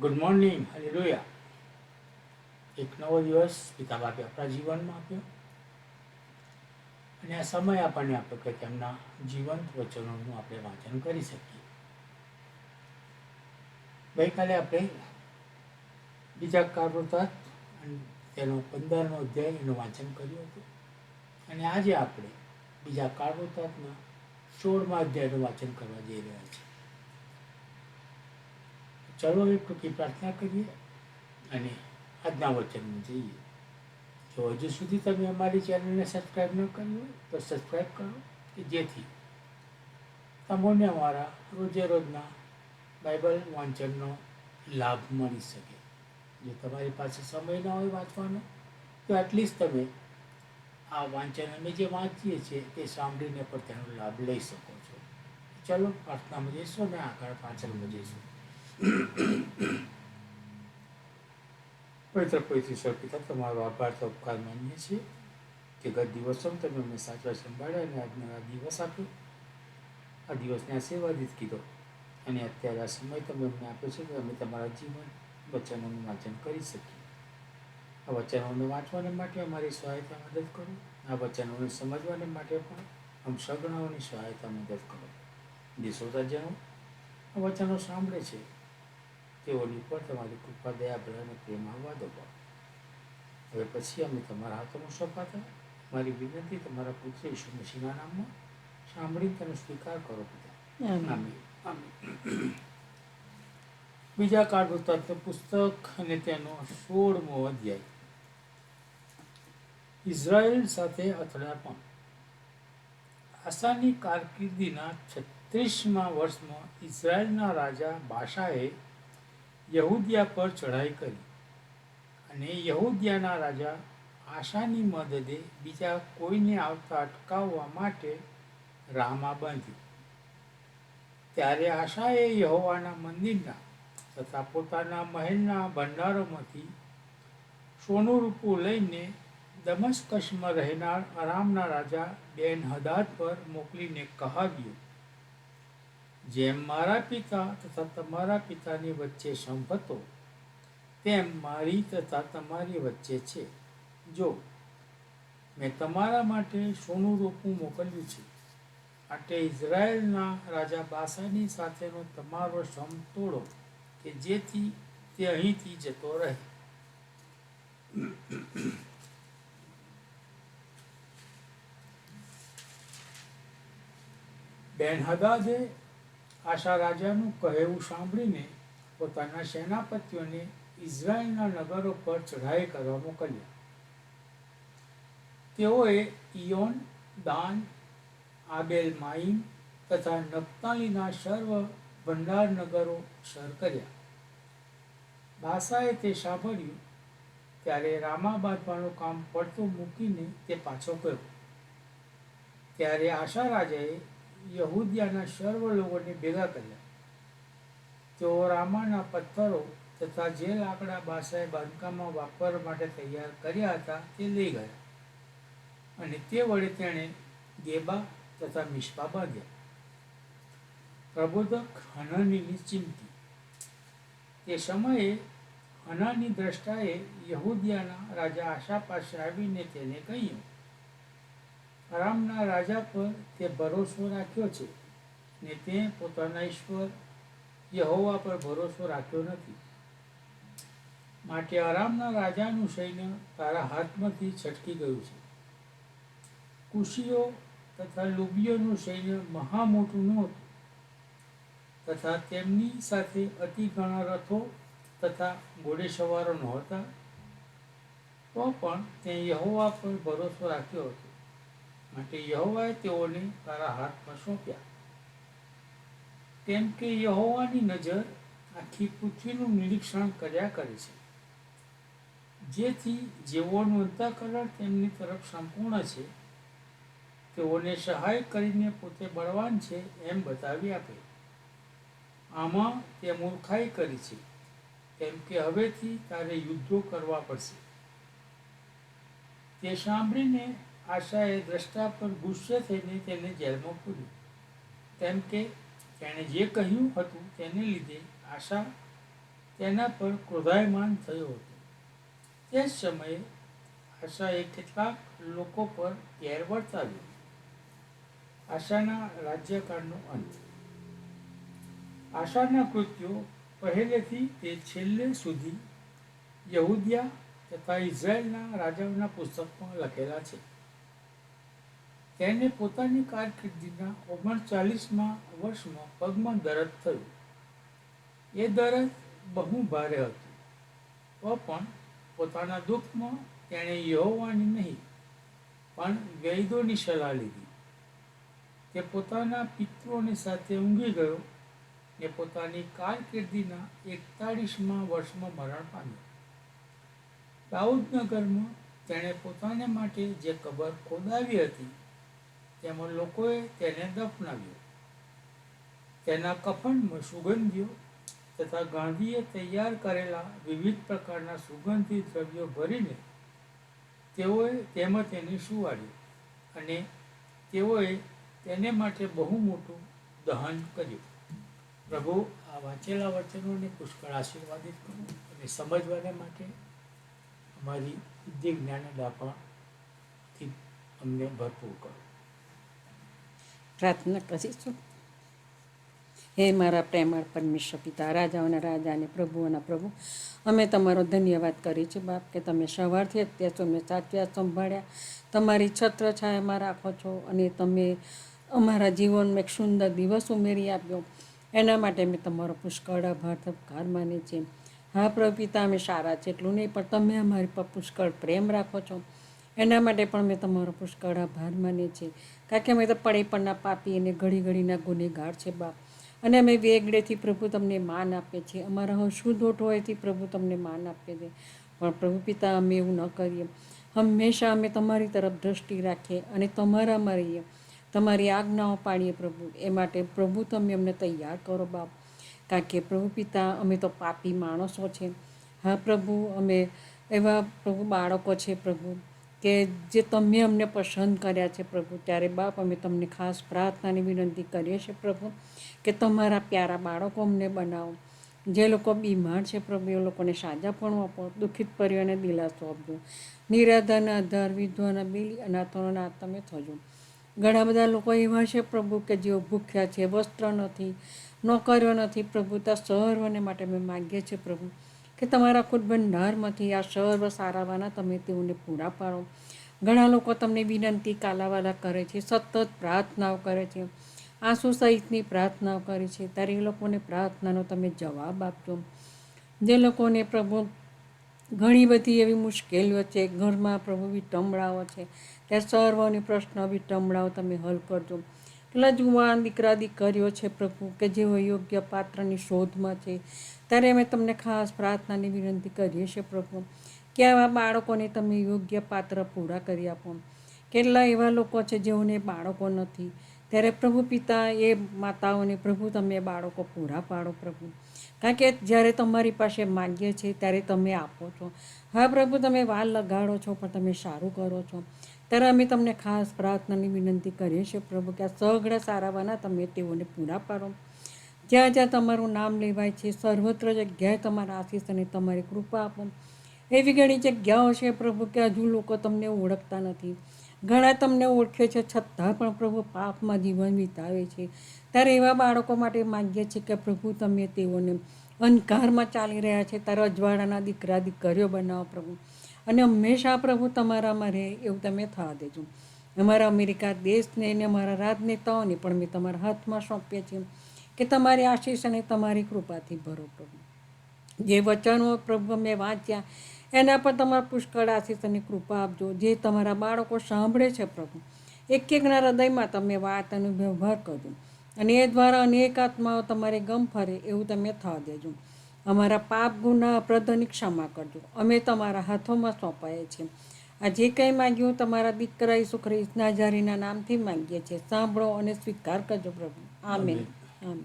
Good morning hallelujah એક નવો દિવસ પિતા બાપે આપણા જીવનમાં આપ્યો. અને આ સમય આપણને આપ્યો કે તેમના જીવંત વચનોનું આપણે વાંચન કરી શકીએ. ગઈકાલે આપણે બીજા કારોતાત તેનો પંદરનો અધ્યાય એનું વાંચન કર્યું હતું. અને આજે આપણે બીજા કારોતાતના સોળમા અધ્યાયનું વાંચન કરવા જઈ રહ્યા છીએ. ચલો એક ટૂંકી પ્રાર્થના કરીએ અને આજના વચનમાં જઈએ જો હજુ સુધી તમે અમારી ચેનલને સબસ્ક્રાઈબ ન કરી હોય તો સબસ્ક્રાઈબ કરો કે જેથી તમને અમારા રોજે રોજના બાઇબલ વાંચનનો લાભ મળી શકે જો તમારી પાસે સમય ન હોય વાંચવાનો તો એટલીસ્ટ તમે આ વાંચન અમે જે વાંચીએ છીએ તે સાંભળીને પણ તેનો લાભ લઈ શકો છો ચલો પ્રાર્થનામાં જઈશું અને આગળ પાછળમાં જઈશું પવિત્ર પવિત્ર ઈશ્વર પિતા તમારો આભાર તો ઉપકાર માનીએ છીએ કે ગત દિવસોમાં તમે અમને સાચવા સંભાળ્યા અને આજનો આ દિવસ આપ્યો. આ દિવસને આશીર્વાદિત કીધો. અને અત્યારે આ સમય તમે અમને આપ્યો છે કે અમે તમારા જીવન, વચનોનું વાંચન કરી શકીએ. આ વચનોને વાંચવાને માટે અમારી સહાયતા મદદ કરો. આ વચનોને સમજવાને માટે પણ આમ સગણાઓની સહાયતા મદદ કરો. જે શ્રોતાજનો આ વચનો સાંભળે છે. તેઓની પર તમારી કૃપા દયા ભલા અને પ્રેમ આવવા દો હવે પછી અમે તમારા હાથોમાં સોંપાતા મારી વિનંતી તમારા પુત્ર ઈશુ મસીના નામમાં સાંભળી તેનો સ્વીકાર કરો આમીન. બીજા કાળ વૃત્તાંત પુસ્તક અને તેનો સોળમો અધ્યાય. ઇઝરાયલ સાથે અથડામણ આસાની કારકિર્દીના છત્રીસમા વર્ષમાં ઇઝરાયલના રાજા બાશાએ યહૂદિયા પર ચઢાઈ કરી. અને યહૂદિયાના રાજા આશાની મદદે બીજા કોઈને આવતા અટકાવવા માટે રામા બાંધ્યું ત્યારે આશાએ યહોવાના મંદિરના તથા પોતાના મહેલના ભંડારોમાંથી સોનું રૂપું લઈને દમસ્કશમાં રહેનાર આરામના રાજા બેન હદાદ પર મોકલીને કહાવ્યું જેમ મારા પિતા તથા તમારા પિતાની વચ્ચે સંભતો તેમ મારી તથા તમારી વચ્ચે છે. જો, મેં તમારા માટે સોનું રોપું મોકલ્યું છે. માટે ઇઝરાયલના રાજા બાસાની સાથેનો તમારો સમતોડો કે જેથી તે અહીંથી જતો રહે. બેન હદાદે આશા રાજાનું કહેવું સાંભળીને પોતાના સેનાપતિઓને ઇઝરાયલના નગરો પર ચઢાઈ કરવા મોકલ્યા. તેઓએ ઇયોન દાન, આબેલ માઇન તથા નપ્તાલીના સર્વ ભંડાર નગરો સર કર્યા. બાસાએ તે સાંભળ્યું ત્યારે રામા બાંધવાનું કામ પડતું મૂકીને તે પાછો ગયો. ત્યારે આશા રાજાએ યહૂદિયાના સર્વ લોકોને ભેગા કર્યા. તેઓ રામાના પથ્થરો તથા જે લાકડા બાસાએ બાંધકામમાં વાપરવા માટે તૈયાર કર્યા હતા તે લઈ ગયા. અને તે વડે તેણે ગેબા તથા મિસ્પા બાંધ્યા. પ્રબોધક હનાનીની ચિંતી. તે સમયે હનાની દ્રષ્ટાએ યહૂદિયાના રાજા આશા પાસે આવીને તેને કહ્યું અરામના રાજા પર તે ભરોસો રાખ્યો છે ને તે પોતાના ઈશ્વર યહોવા પર ભરોસો રાખ્યો નથી. માટે આરામના રાજાનું સૈન્ય તારા હાથમાંથી છટકી ગયું છે. કુશીઓ તથા લુબીઓનું સૈન્ય મહા મોટું નહોતું તથા તેમની સાથે અતિ ઘણા રથો તથા ઘોડેસવારો નહોતા. તો પણ તે યહોવા પર ભરોસો રાખ્યો હતો. માટે યહોવાએ તેઓને તારા હાથમાં સોંપ્યા. કેમ કે યહોવાની નજર આખી પૃથ્વીનું નિરીક્ષણ કર્યા કરે છે. જેથી જેઓનું અંતઃકરણ તેમની તરફ સંપૂર્ણ છે. તેઓને સહાય કરીને પોતે બળવાન છે એમ બતાવી આપે. આમાં તે મૂર્ખાઈ કરી છે. કેમ કે હવેથી તારે યુદ્ધો કરવા પડશે. તે સાંભળીને આશાએ દ્રષ્ટા પર ગુસ્સે થઈને તેને જેલમાં પૂર્યું. તેમ કે, તેણે જે કહ્યું હતું તેને લીધે આશા તેના પર ક્રોધાયમાન થયો હતો. તે જ સમયે આશાએ કેટલાક લોકો પર ગેર વર્તાવ્યો. આશાના રાજ્યકાળનો અંત. આશાના કૃત્યો પહેલેથી તે છેલ્લે સુધી યહૂદિયા તથા ઇઝરાયેલના રાજાઓના પુસ્તકમાં લખેલા છે. તેને પોતાની કારકિર્દીના ઓગણચાલીસમાં વર્ષમાં પગમાં દરદ થયું. એ દરદ બહુ ભારે હતું. તો પણ પોતાના દુઃખમાં તેણે યહોવાની નહીં, પણ વૈદોની સલાહ લીધી. તે પોતાના પિત્રોની સાથે ઊંઘી ગયો ને પોતાની કારકિર્દીના એકતાળીસમાં વર્ષમાં મરણ પામ્યો. દાઉદનગરમાં તેણે પોતાને માટે જે કબર ખોદાવી હતી તેમાં લોકોએ તેને દફનાવ્યો. તેના કફનમાં સુગંધીઓ તથા ગાંધીએ તૈયાર કરેલા વિવિધ પ્રકારના સુગંધી દ્રવ્યો ભરીને તેઓએ તેમાં તેને સુવાડ્યું અને તેઓએ તેને માટે બહુ મોટું દહન કર્યું. પ્રભુ, આ વાંચેલા વચનોને પુષ્કળ આશીર્વાદિત કરો અને સમજવાને માટે અમારી બુદ્ધિ જ્ઞાન દાપાથી અમને ભરપૂર કરો. પ્રાર્થના કરીશું. હે મારા પ્રેમાળ પરમેશ્વર પિતા, રાજાઓના રાજા અને પ્રભુઓના પ્રભુ, અમે તમારો ધન્યવાદ કરીએ છીએ બાપ, કે તમે સવારથી અત્યાર સુધી સાચવ્યા સંભાળ્યા. તમારી છત્ર છાયામાં રાખો છો અને તમે અમારા જીવનમાં એક સુંદર દિવસ ઉમેરી આપ્યો. એના માટે અમે તમારો પુષ્કળ આભાર ઉપકાર માનીએ છીએ. હા પ્રભુ પિતા, અમે સારા છે એટલું નહીં, પણ તમે અમારી પર પુષ્કળ પ્રેમ રાખો છો. એના માટે પણ મેં તમારો પુષ્કળ આભાર માનીએ છીએ કારણ કે અમે તો પડે પણના પાપી અને ઘડી ઘડીના ગુનેગાર છે બાપ. અને અમે વેગડેથી પ્રભુ તમને માન આપીએ છીએ. અમારા શુદ્ધ ઓઠ હોયથી પ્રભુ તમને માન આપીએ છીએ. પણ પ્રભુ પિતા, અમે એવું ન કરીએ. હંમેશા અમે તમારી તરફ દ્રષ્ટિ રાખીએ અને તમારામાં રહીએ તમારી આજ્ઞાઓ પાડીએ પ્રભુ. એ માટે પ્રભુ તમે અમને તૈયાર કરો બાપ. કારણ કે પ્રભુ પિતા, અમે તો પાપી માણસો છે. હા પ્રભુ, અમે એવા પ્રભુ બાળકો છે પ્રભુ. કે જે તમે અમને પસંદ કર્યા છે પ્રભુ, ત્યારે બાપ અમે તમને ખાસ પ્રાર્થનાની વિનંતી કરીએ છીએ પ્રભુ, કે તમારા પ્યારા બાળકો અમને બનાવો. જે લોકો બીમાર છે પ્રભુ, એ લોકોને સાજાપણું આપો, દુઃખિત પરિવારને દિલાસો આપજો. નિરાધાના આધાર, વિધવાના બિલી અનાથોનો નાથ તમે થજો. ઘણા બધા લોકો એવા છે પ્રભુ કે જેઓ ભૂખ્યા છે, વસ્ત્ર નથી, નોકરીઓ નથી પ્રભુ, ત્યાં સર્વને માટે મેં માગીએ છીએ પ્રભુ. કે તમારા ખુદ ભંડારમાંથી આ સર્વ સારાવાના તમે તેઓને પૂરા પાડો. ઘણા લોકો તમને વિનંતી કાલાવાલા કરે છે, સતત પ્રાર્થનાઓ કરે છે, આંસુ સહિતની પ્રાર્થનાઓ કરે છે. ત્યારે એ લોકોને પ્રાર્થનાનો તમે જવાબ આપજો. જે લોકોને પ્રભુ ઘણી બધી એવી મુશ્કેલીઓ છે, ઘરમાં પ્રભુ વિટંબળાઓ છે, ત્યાં સર્વની પ્રશ્ન વિટંબળાઓ તમે હલ કરજો. એટલા જુવાન દીકરા દીકરીઓ છે પ્રભુ, કે જેઓ યોગ્ય પાત્રની શોધમાં છે. ત્યારે અમે તમને ખાસ પ્રાર્થનાની વિનંતી કરીએ છીએ પ્રભુ, કે આવા બાળકોને તમે યોગ્ય પાત્ર પૂરા કરી આપો. કેટલા એવા લોકો છે જેઓને બાળકો નથી. ત્યારે પ્રભુ પિતા એ માતાઓને, પ્રભુ, તમે બાળકો પૂરા પાડો પ્રભુ. કારણ કે જ્યારે તમારી પાસે માગીએ છીએ ત્યારે તમે આપો છો. હા પ્રભુ, તમે વાલ લગાડો છો, પણ તમે સારું કરો છો. ત્યારે અમે તમને ખાસ પ્રાર્થનાની વિનંતી કરીએ છીએ પ્રભુ કે આ સઘળા સારાવાના તમે તેઓને પૂરા પાડો. જ્યાં જ્યાં તમારું નામ લેવાય છે, સર્વત્ર જગ્યાએ તમારા આશીષ અને તમારી કૃપા આપો. એવી ઘણી જગ્યાઓ છે પ્રભુ કે હજુ લોકો તમને ઓળખતા નથી. ઘણા તમને ઓળખે છે છતાં પણ પ્રભુ પાપમાં જીવન વિતાવે છે. ત્યારે એવા બાળકો માટે માગીએ છીએ કે પ્રભુ તમે તેઓને અંધકારમાં ચાલી રહ્યા છે, તારા અજવાળાના દીકરા, દીકરીઓ બનાવો પ્રભુ. અને હંમેશા પ્રભુ તમારામાં રહે એવું તમે થવા દેજો. અમારા અમેરિકા દેશને અને અમારા રાજનેતાઓને પણ મેં તમારા હાથમાં સોંપીએ છીએ કે તમારી આશીષ અને તમારી કૃપાથી ભરો પ્રભુ. જે વચનો પ્રભુ અમે વાંચ્યા, એના પર તમારા પુષ્કળ આશીષ અને કૃપા આપજો. જે તમારા બાળકો સાંભળે છે પ્રભુ એક એકના હૃદયમાં તમે વાત અને વ્યવહાર કરજો. અને એ દ્વારા અનેક આત્માઓ તમારે ગમ ફરે એવું તમે થવા દેજો. અમારા પાપ ગુના અપરાધોની ક્ષમા કરજો. અમે તમારા હાથોમાં સોંપાઈએ છીએ. આ જે કંઈ માગ્યું તમારા દીકરા ઈસુ ખ્રિસ્તના જારીના નામથી માગીએ છીએ. સાંભળો અને સ્વીકાર કરજો પ્રભુ. આમેન. આમેન.